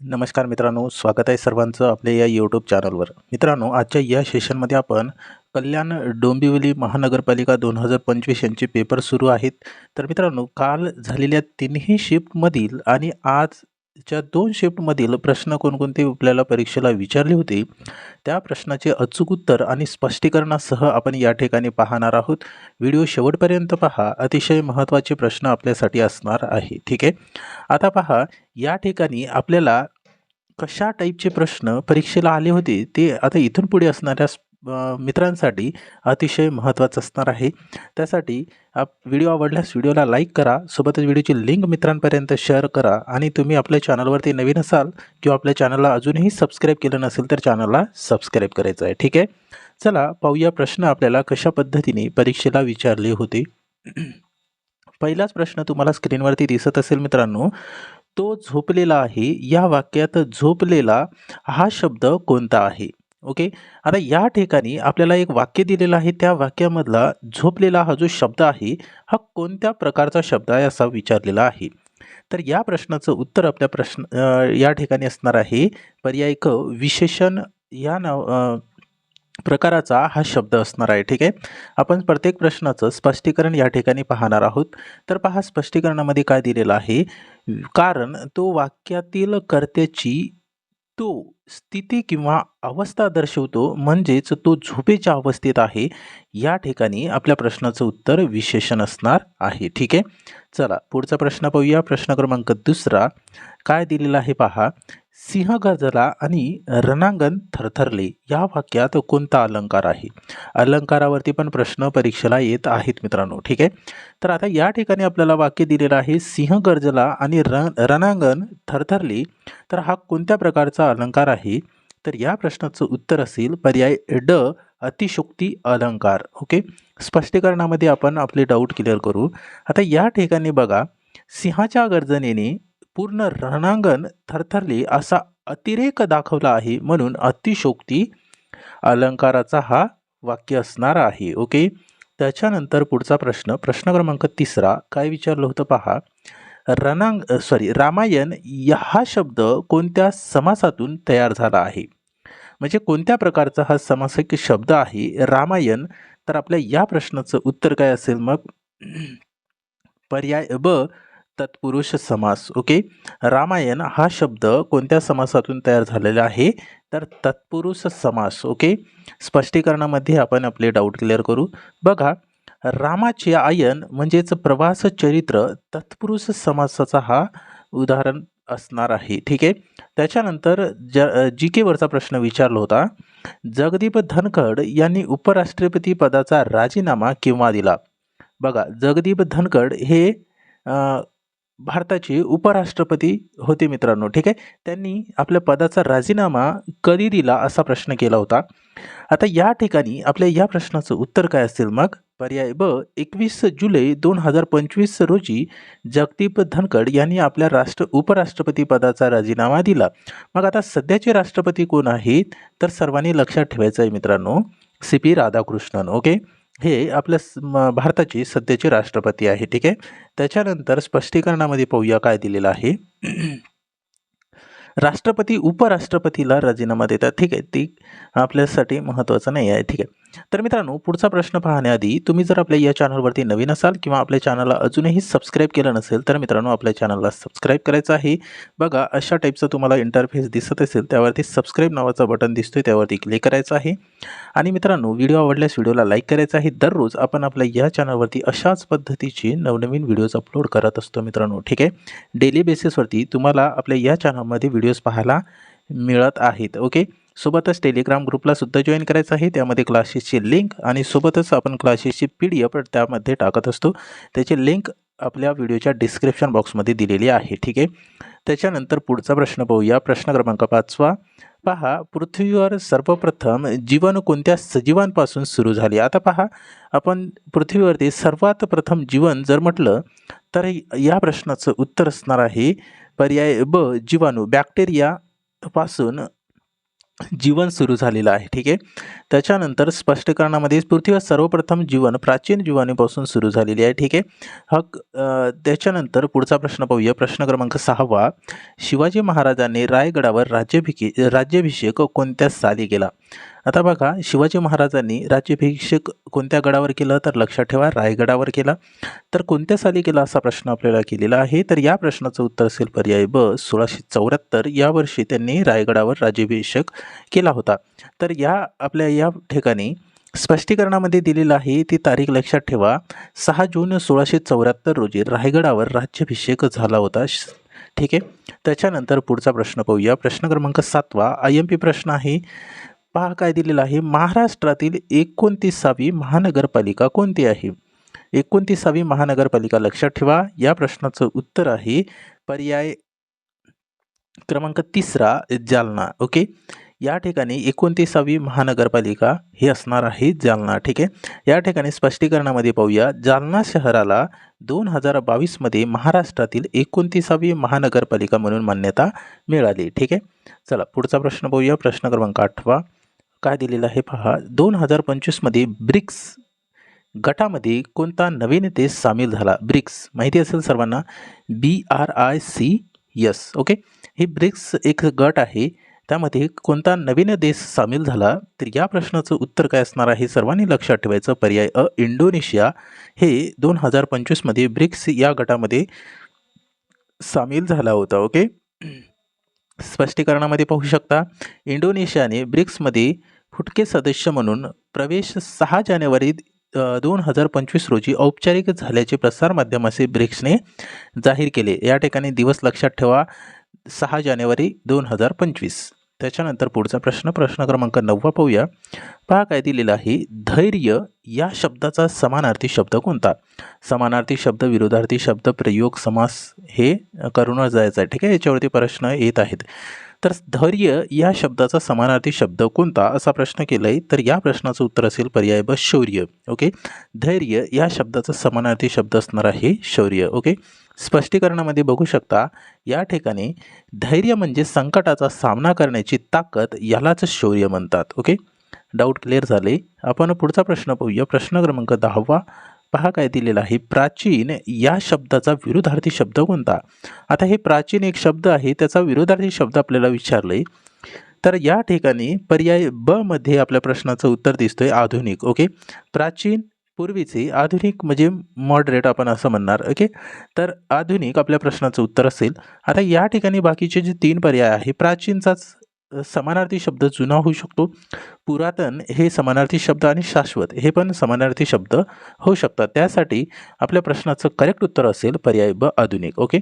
नमस्कार मित्रांनो स्वागत आहे सर्वांचं आपल्या या यूट्यूब चॅनलवर मित्रांनो आजच्या या सेशनमध्ये आपण कल्याण डोंबिवली महानगरपालिका दोन हजार पंचवीस यांचे पेपर सुरू आहेत. तर मित्रांनो काल झालेल्या तिन्ही शिफ्टमधील आणि आज ज्या दोन शिफ्टमधील प्रश्न कोणकोणते आपल्याला परीक्षेला विचारले होते त्या प्रश्नाचे अचूक उत्तर आणि स्पष्टीकरणासह आपण या ठिकाणी पाहणार आहोत. व्हिडिओ शेवटपर्यंत पहा. अतिशय महत्त्वाचे प्रश्न आपल्यासाठी असणार आहे. ठीक आहे? आता पहा या ठिकाणी आपल्याला कशा टाईपचे प्रश्न परीक्षेला आले होते ते आता इथून पुढे असणाऱ्या मित्रांसाठी अतिशय महत्त्वाचं असणार आहे. त्यासाठी आप व्हिडिओ आवडल्यास व्हिडिओला लाईक करा सोबतच व्हिडिओची लिंक मित्रांपर्यंत शेअर करा आणि तुम्ही आपल्या चॅनलवरती नवीन असाल किंवा आपल्या चॅनलला अजूनही सबस्क्राईब केलं नसेल तर चॅनलला सबस्क्राईब करायचं आहे ठीक आहे? चला पाहूया प्रश्न आपल्याला कशा पद्धतीने परीक्षेला विचारले होते. पहिलाच प्रश्न तुम्हाला स्क्रीनवरती दिसत असेल मित्रांनो तो झोपलेला आहे. या वाक्यात झोपलेला हा शब्द कोणता आहे? ओके? आता या ठिकाणी आपल्याला एक वाक्य दिलेलं आहे. त्या वाक्यामधला झोपलेला हा जो शब्द आहे हा कोणत्या प्रकारचा शब्द आहे असा विचारलेला आहे? तर या प्रश्नाचं उत्तर आपल्या प्रश्न या ठिकाणी असणार आहे. पर्याय क विशेषण या नाव प्रकाराचा हा शब्द असणार आहे. ठीक आहे? आपण प्रत्येक प्रश्नाचं स्पष्टीकरण या ठिकाणी पाहणार आहोत. तर पहा स्पष्टीकरणामध्ये काय दिलेलं आहे? कारण तो वाक्यातील कर्त्याची तो स्थिती किंवा अवस्था दर्शवतो म्हणजेच तो झोपेच्या अवस्थेत आहे. या ठिकाणी आपल्या प्रश्नाचं उत्तर विशेषण असणार आहे. ठीक आहे? चला पुढचा प्रश्न पाहूया. प्रश्न क्रमांक दुसरा. काय दिलेला आहे पहा. सिंह गजला आणि रणांगण थरथरले. या वाक्यात कोणता अलंकार आहे? अलंकारावरती पण प्रश्न परीक्षेला येत आहेत मित्रांनो. ठीक आहे? तर आता या ठिकाणी आपल्याला वाक्य दिलेलं आहे सिंह गरजला आणि रण रणांगण थरथरले. तर हा कोणत्या प्रकारचा अलंकार आहे? तर या प्रश्नाचं उत्तर असेल पर्याय ड अतिशोक्ती अलंकार. ओके? स्पष्टीकरणामध्ये आपण आपले डाऊट क्लिअर करू. आता या ठिकाणी बघा. सिंहाच्या गर्जनेने पूर्ण रणांगण थरथरले असा अतिरेक दाखवला आहे म्हणून अतिशोक्ती अलंकाराचा हा वाक्य असणार आहे. ओके? त्याच्यानंतर पुढचा प्रश्न प्रश्न क्रमांक तिसरा काय विचारलं होतं पहा. रणांग सॉरी रामायण या हा शब्द कोणत्या समासातून तयार झाला आहे? म्हणजे कोणत्या प्रकारचा हा समासिक शब्द आहे? रामायण तर आपल्या या प्रश्नाचं उत्तर काय असेल मग? पर्याय ब तत्पुरुष समास. ओके रामायण हा शब्द कोणत्या समासातून तयार झालेला आहे? तर तत्पुरुष समास. ओके स्पष्टीकरणामध्ये आपण आपले डाऊट क्लिअर करू. बघा रामाचे आयन म्हणजेच प्रवास चरित्र तत्पुरुष समासाचा हा उदाहरण असणार आहे. ठीक आहे? त्याच्यानंतर ज जी केवरचा प्रश्न विचारला होता. जगदीप धनखड यांनी उपराष्ट्रपती पदाचा राजीनामा केव्हा दिला? बघा जगदीप धनखड हे भारताचे उपराष्ट्रपती होते मित्रांनो ठीक आहे? त्यांनी आपल्या पदाचा राजीनामा कधी दिला असा प्रश्न केला होता. आता या ठिकाणी आपल्या या प्रश्नाचं उत्तर काय असेल मग? पर्याय ब एकवीस जुलै दोन हजार पंचवीस रोजी जगदीप धनखड यांनी आपल्या राष्ट्र उपराष्ट्रपती पदाचा राजीनामा दिला. मग आता सध्याचे राष्ट्रपती कोण आहेत? तर सर्वांनी लक्षात ठेवायचं आहे मित्रांनो सी पी राधाकृष्णन ओके? हे आपल्या भारताची भारताचे सध्याचे राष्ट्रपती आहे ठीक आहे? त्याच्यानंतर स्पष्टीकरणामध्ये पाहूया काय दिलेलं आहे. राष्ट्रपती उपराष्ट्रपतीला राजीनामा देतात ठीक आहे? ती आपल्यासाठी महत्त्वाचं नाही आहे ठीक आहे? तर मित्रांनो पुढचा प्रश्न पाहण्याआधी तुम्ही जर आपल्या या चॅनलवरती नवीन असाल किंवा आपल्या चॅनलला अजूनही सबस्क्राईब केलं नसेल तर मित्रांनो आपल्या चॅनलला सबस्क्राईब करायचं आहे. बघा अशा टाईपचं तुम्हाला इंटरफेस दिसत असेल त्यावरती सबस्क्राईब नावाचं बटन दिसतोय त्यावरती क्लिक करायचं आहे. आणि मित्रांनो व्हिडिओ आवडल्यास व्हिडिओला लाईक करायचा आहे. दररोज आपण आपल्या या चॅनलवरती अशाच पद्धतीचे नवनवीन व्हिडिओज अपलोड करत असतो मित्रांनो ठीक आहे? डेली बेसिसवरती तुम्हाला आपल्या या चॅनलमध्ये व्हिडिओज पाहायला मिळत आहेत ओके? सोबतच टेलिग्राम ग्रुपला सुद्धा जॉईन करायचं आहे. त्यामध्ये क्लासेसची लिंक आणि सोबतच आपण क्लासेसची पी डी एफ त्यामध्ये टाकत असतो. त्याची लिंक आपल्या व्हिडिओच्या डिस्क्रिप्शन बॉक्समध्ये दिलेली आहे. ठीक आहे? त्याच्यानंतर पुढचा प्रश्न पाहूया. प्रश्न क्रमांक पाचवा. पहा पृथ्वीवर सर्वप्रथम जीवन कोणत्या सजीवांपासून सुरू झाले? आता पहा आपण पृथ्वीवरती सर्वात प्रथम जीवन जर म्हटलं तर या प्रश्नाचं उत्तर असणार आहे पर्याय ब जीवाणू बॅक्टेरिया पासून जीवन सुरू झालेलं आहे ठीक आहे? त्याच्यानंतर स्पष्टीकरणामध्ये पृथ्वीवर सर्वप्रथम जीवन प्राचीन जीवाणूपासून सुरू झालेली आहे ठीक आहे? हक त्याच्यानंतर पुढचा प्रश्न पाहूया. प्रश्न क्रमांक सहावा. शिवाजी महाराजांनी रायगडावर राज्याभिषे राज्याभिषेक कोणत्या साली केला? आता बघा शिवाजी महाराजांनी राज्याभिषेक कोणत्या गडावर केलं? तर लक्षात ठेवा रायगडावर केला. तर कोणत्या साली केला असा प्रश्न आपल्याला केलेला आहे? तर या प्रश्नाचं उत्तर असेल पर्याय ब सोळाशे चौऱ्याहत्तर. या वर्षी त्यांनी रायगडावर राज्याभिषेक केला होता. तर या आपल्या या ठिकाणी स्पष्टीकरणामध्ये दिलेलं आहे ती तारीख लक्षात ठेवा. सहा जून सोळाशे चौऱ्याहत्तर रोजी रायगडावर राज्याभिषेक झाला होता. श- ठीक आहे? त्याच्यानंतर पुढचा प्रश्न पाहूया. प्रश्न क्रमांक सातवा. आय एम पी प्रश्न आहे. पहा काय दिलेलं आहे. महाराष्ट्रातील एकोणतीसावी महानगरपालिका कोणती आहे? एकोणतीसावी महानगरपालिका लक्षात ठेवा. या प्रश्नाचं उत्तर आहे पर्याय क्रमांक तिसरा जालना. ओके? या ठिकाणी एकोणतीसावी महानगरपालिका ही असणार आहे जालना. ठीक आहे? या ठिकाणी स्पष्टीकरणामध्ये पाहूया. जालना शहराला दोन हजार बावीसमध्ये महाराष्ट्रातील एकोणतीसावी महानगरपालिका म्हणून मान्यता मिळाली. ठीक आहे? चला पुढचा प्रश्न पाहूया. प्रश्न क्रमांक आठवा. काय दिलेलं आहे पहा. दोन हजार पंचवीसमध्ये ब्रिक्स गटामध्ये कोणता नवीन देश सामील झाला? ब्रिक्स. माहिती असेल सर्वांना? B R I C yes okay हे ब्रिक्स एक गट आहे. त्यामध्ये कोणता नवीन देश सामील झाला? तर या प्रश्नाचं उत्तर काय असणार आहे? सर्वांनी लक्षात ठेवायचं पर्याय अ इंडोनेशिया. हे दोन हजार पंचवीसमध्ये ब्रिक्स या गटामध्ये सामील झाला होता ओके स्पष्टीकरणामध्ये पाहू शकता. इंडोनेशियाने ब्रिक्समध्ये फुटके सदस्य म्हणून प्रवेश सहा जानेवारी दोन हजार पंचवीस रोजी औपचारिक झाल्याचे प्रसारमाध्यमाचे ब्रिक्सने जाहीर केले. या ठिकाणी दिवस लक्षात ठेवा सहा जानेवारी दोन हजार पंचवीस. त्याच्यानंतर पुढचा प्रश्न प्रश्न क्रमांक नववा पाहूया. पहा काय दिलेला आहे. धैर्य या शब्दाचा समानार्थी शब्द कोणता? समानार्थी शब्द विरोधार्थी शब्द प्रयोग समास हे करूनच जायचं आहे. ठीक आहे? याच्यावरती प्रश्न येत आहेत. तर धैर्य या शब्दाचा समानार्थी शब्द कोणता असा प्रश्न केला आहे तर या प्रश्नाचं उत्तर असेल पर्याय ब शौर्य. ओके? धैर्य या शब्दाचा समानार्थी शब्द असणार आहे शौर्य. ओके? स्पष्टीकरणामध्ये बघू शकता या ठिकाणी धैर्य म्हणजे संकटाचा सामना करण्याची ताकद यालाच शौर्य म्हणतात. ओके? डाऊट क्लिअर झाले. आपण पुढचा प्रश्न पाहूया. प्रश्न क्रमांक दहावा. पहा काय दिलेला आहे. प्राचीन या शब्दाचा विरोधार्थी शब्द कोणता? आता हे प्राचीन एक शब्द आहे त्याचा विरोधार्थी शब्द आपल्याला विचारलं आहे तर या ठिकाणी पर्याय ब मध्ये आपल्या प्रश्नाचं उत्तर दिसतोय आधुनिक ओके? प्राचीन पूर्वीचे आधुनिक म्हणजे मॉडरेट आपण असं म्हणणार ओके? तर आधुनिक आपल्या प्रश्नाचं उत्तर असेल. आता या ठिकाणी बाकीचे जे तीन पर्याय आहे प्राचीनचाच समानार्थी शब्द जुना होऊ शकतो. पुरातन हे समानार्थी शब्द आणि शाश्वत हे पण समानार्थी शब्द होऊ शकतात. त्यासाठी आपल्या प्रश्नाचं करेक्ट उत्तर असेल पर्याय ब आधुनिक. ओके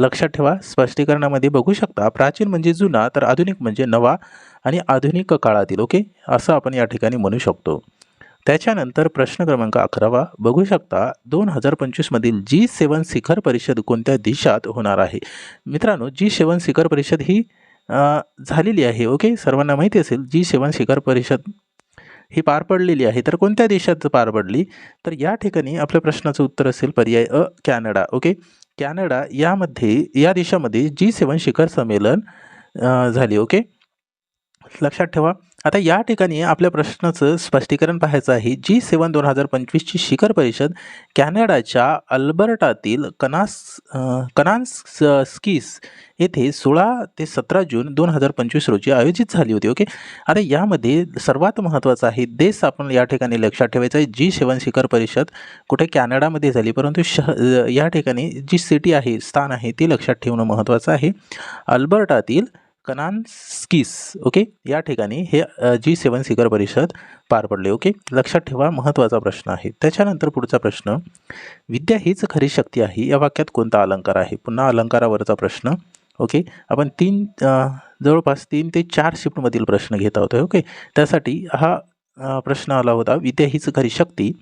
लक्षात ठेवा स्पष्टीकरणामध्ये बघू शकता प्राचीन म्हणजे जुना तर आधुनिक म्हणजे नवा आणि आधुनिक काळातील. ओके असं आपण या ठिकाणी म्हणू शकतो. त्याच्यानंतर प्रश्न क्रमांक अकरावा. बघू शकता दोन हजार पंचवीसमधील जी सेवन शिखर परिषद कोणत्या देशात होणार आहे? मित्रांनो जी सेवन शिखर परिषद ही झालेली आहे ओके सर्वांना माहिती असेल जी सेवन शिखर परिषद ही पार पडलेली आहे तर कोणत्या देशात पार पडली? तर या ठिकाणी आपल्या प्रश्नाचं उत्तर असेल पर्याय अ कॅनडा ओके कॅनडा यामध्ये या देशामध्ये जी सेवन शिखर संमेलन झाली ओके लक्षात ठेवा आता या ठिकाणी आपल्या प्रश्नाचं स्पष्टीकरण पाहायचं आहे. जी सेवन दोन हजार पंचवीसची शिखर परिषद कॅनडाच्या अल्बर्टातील कनास कनान्स स्कीस येथे सोळा ते सतरा जून दोन हजार पंचवीस रोजी आयोजित झाली होती. ओके? आता यामध्ये सर्वात महत्त्वाचं आहे देश आपण या ठिकाणी लक्षात ठेवायचं आहे जी सेवन शिखर परिषद कुठे कॅनडामध्ये झाली परंतु शह या ठिकाणी जी सिटी आहे स्थान आहे ते लक्षात ठेवणं महत्त्वाचं आहे. अल्बर्टातील कनान्स्किस ओके? या ठिकाणी हे जी सेवन शिखर परिषद पार पडले ओके? लक्षात ठेवा महत्त्वाचा प्रश्न आहे. त्याच्यानंतर पुढचा प्रश्न विद्या हीच खरी शक्ती आहे या वाक्यात कोणता अलंकार आहे? पुन्हा अलंकारावरचा प्रश्न ओके? आपण तीन जवळपास तीन ते चार शिफ्टमधील प्रश्न घेत आहोत ओके? त्यासाठी हा प्रश्न आला होता विद्या हीच खरी शक्ती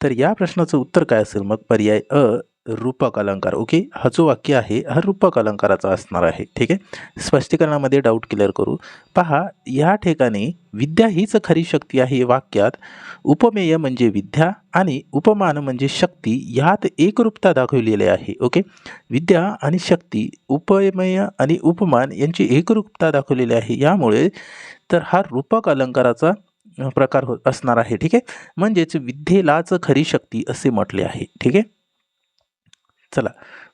तर या प्रश्नाचं उत्तर काय असेल? मग पर्याय अ रूपक अलंकार. ओके? हा जो वाक्य आहे हा रूपक अलंकाराचा असणार आहे. ठीक आहे? स्पष्टीकरणामध्ये डाऊट क्लिअर करू. पहा या ठिकाणी विद्या हीच खरी शक्ती आहे वाक्यात. उपमेय म्हणजे विद्या आणि उपमान म्हणजे शक्ती यात एकरूपता दाखवलेली आहे. ओके? विद्या आणि शक्ती उपमेय आणि उपमान यांची एकरूपता दाखवलेली आहे. यामुळे तर हा रूपक अलंकाराचा प्रकार हो असणार आहे ठीक आहे? म्हणजेच विद्येलाच खरी शक्ती असे म्हटले आहे ठीक आहे? चला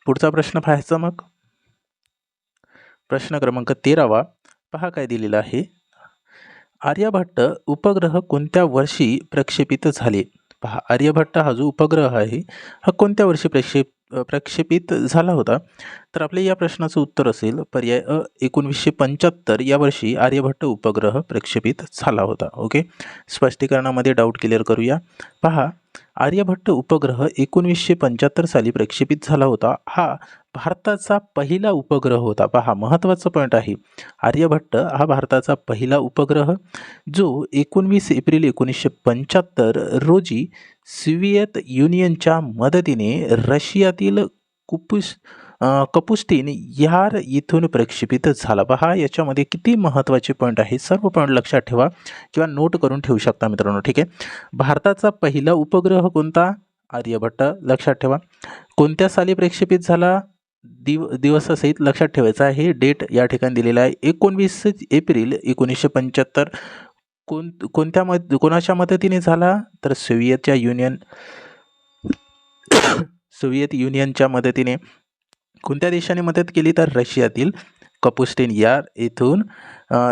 पुढचा प्रश्न पाहायचा मग. प्रश्न क्रमांक तेरावा. पहा काय दिलेला आहे. आर्यभट्ट उपग्रह कोणत्या वर्षी प्रक्षेपित झाले? पहा आर्यभट्ट हा जो उपग्रह आहे हा कोणत्या वर्षी प्रक्षेप प्रक्षेपित झाला होता. तर आपल्या या प्रश्नाचं उत्तर असेल पर्याय अ एकोणवीसशे पंच्याहत्तर या वर्षी आर्यभट्ट उपग्रह प्रक्षेपित झाला होता. ओके? स्पष्टीकरणामध्ये डाऊट क्लिअर करूया. पहा आर्यभट्ट उपग्रह एकोणवीसशे पंच्याहत्तर साली प्रक्षेपित झाला होता. हा भारताचा पहिला उपग्रह होता. पहा महत्त्वाचा पॉईंट आहे. आर्यभट्ट हा भारताचा पहिला उपग्रह जो एकोणवीस एप्रिल एकोणीसशे पंच्याहत्तर रोजी सोव्हिएत युनियनच्या मदतीने रशियातील कुपुस कपुस्तीन यार इथून प्रक्षेपित झाला. पहा याच्यामध्ये किती महत्त्वाचे पॉईंट आहे. सर्व पॉईंट लक्षात ठेवा किंवा नोट करून ठेवू शकता मित्रांनो. ठीक आहे? भारताचा पहिला उपग्रह कोणता? आर्यभट्ट. लक्षात ठेवा. कोणत्या साली प्रक्षेपित झाला? दिव दिवसासहित लक्षात ठेवायचा आहे. डेट या ठिकाणी दिलेला आहे. एकोणवीस एप्रिल एकोणीसशे पंच्याहत्तर. कोण कोणत्या मद कोणाच्या मदतीने झाला? तर सोव्हिएतच्या युनियन सोव्हिएत युनियनच्या मदतीने. कोणत्या देशाने मदत केली? तर रशियातील कपुस्टिन यार येथून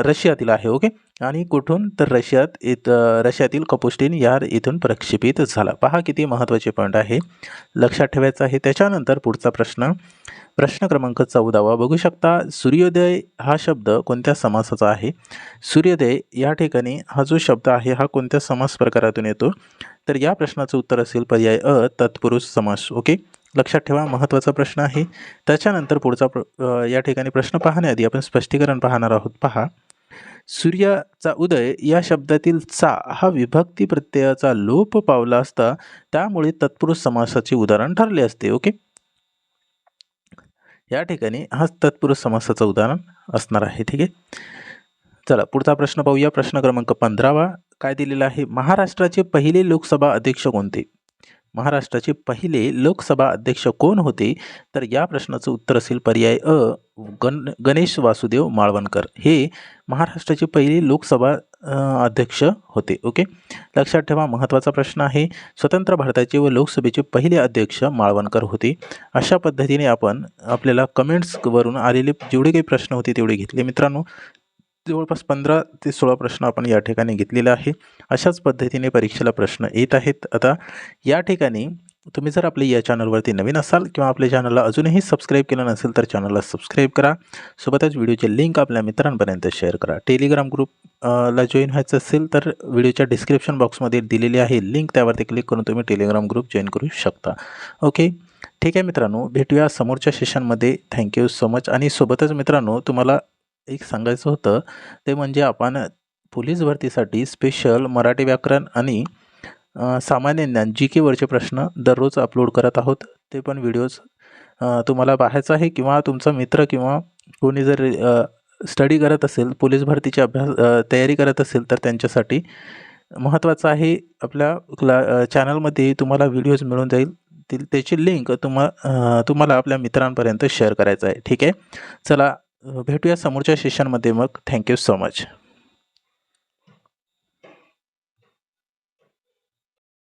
रशियातील आहे ओके? आणि कुठून? तर रशियात येत रशियातील कपुस्टिन यार इथून प्रक्षेपित झाला. पहा किती महत्त्वाचे पॉईंट आहे. लक्षात ठेवायचं आहे. त्याच्यानंतर पुढचा प्रश्न. प्रश्न क्रमांक चौदावा. बघू शकता सूर्योदय हा शब्द कोणत्या समासाचा आहे? सूर्योदय या ठिकाणी हा जो शब्द आहे हा कोणत्या समास प्रकारातून येतो? तर या प्रश्नाचं उत्तर असेल पर्याय अ तत्पुरुष समास ओके? लक्षात ठेवा महत्त्वाचा प्रश्न आहे. त्याच्यानंतर पुढचा प्र या ठिकाणी प्रश्न पाहण्याआधी आपण स्पष्टीकरण पाहणार आहोत. पहा. सूर्याचा उदय या शब्दातील चा हा विभक्ती प्रत्ययाचा लोप पावला असता त्यामुळे तत्पुरुष समासाचे उदाहरण ठरले असते ओके? या ठिकाणी हा तत्पुरुष समासाचं उदाहरण असणार आहे ठीक आहे? चला पुढचा प्रश्न पाहूया. प्रश्न क्रमांक पंधरावा. काय दिलेला आहे? महाराष्ट्राचे पहिले लोकसभा अध्यक्ष कोणते? महाराष्ट्राचे पहिले लोकसभा अध्यक्ष कोण होते? तर या प्रश्नाचं उत्तर असेल पर्याय अ गण गणेश वासुदेव माळवणकर. हे महाराष्ट्राचे पहिले लोकसभा अध्यक्ष होते. ओके? लक्षात ठेवा महत्त्वाचा प्रश्न आहे. स्वतंत्र भारताचे व लोकसभेचे पहिले अध्यक्ष माळवणकर होते. अशा पद्धतीने आपण आपल्याला कमेंट्सवरून आलेले जेवढे काही प्रश्न होते तेवढे घेतले. मित्रांनो जवळपास पंधरा ते सोळा प्रश्न आपण या ठिकाणी घेतलेला आहे. अशाच पद्धतीने परीक्षेला प्रश्न येत आहेत. आता या ठिकाणी तुम्ही जर आपले या चॅनलवरती नवीन असाल किंवा आपल्या चॅनलला अजूनही सबस्क्राईब केलं नसेल तर चॅनलला सबस्क्राईब करा. सोबतच व्हिडिओचे लिंक आपल्या मित्रांपर्यंत शेअर करा. टेलिग्राम ग्रुप ला जॉईन व्हायचं असेल तर व्हिडिओच्या डिस्क्रिप्शन बॉक्समध्ये दिलेली आहे लिंक. त्यावरती क्लिक करून तुम्ही टेलिग्राम ग्रुप जॉईन करू शकता. ओके? ठीक आहे मित्रांनो भेटूया समोरच्या सेशनमध्ये थँक्यू सो मच आणि सोबतच मित्रांनो तुम्हाला एक सांगायचं होतं ते म्हणजे आपण पोलीस भरतीसाठी स्पेशल मराठी व्याकरण आणि सामान्य ज्ञान जी केवरचे प्रश्न दररोज अपलोड करत आहोत. ते पण व्हिडिओज तुम्हाला पाहायचं आहे किंवा तुमचा मित्र किंवा कोणी जर स्टडी करत असेल पोलीस भरतीची अभ्यास तयारी करत असेल तर त्यांच्यासाठी महत्त्वाचं आहे आपल्या क्ला चॅनलमध्ये तुम्हाला व्हिडिओज मिळून जाईल. ती त्याची लिंक तुम्हा तुम्हाला आपल्या मित्रांपर्यंत शेअर करायचं आहे. ठीक आहे? चला भेटूया समोरच्या सेशनमध्ये मग. Thank you so much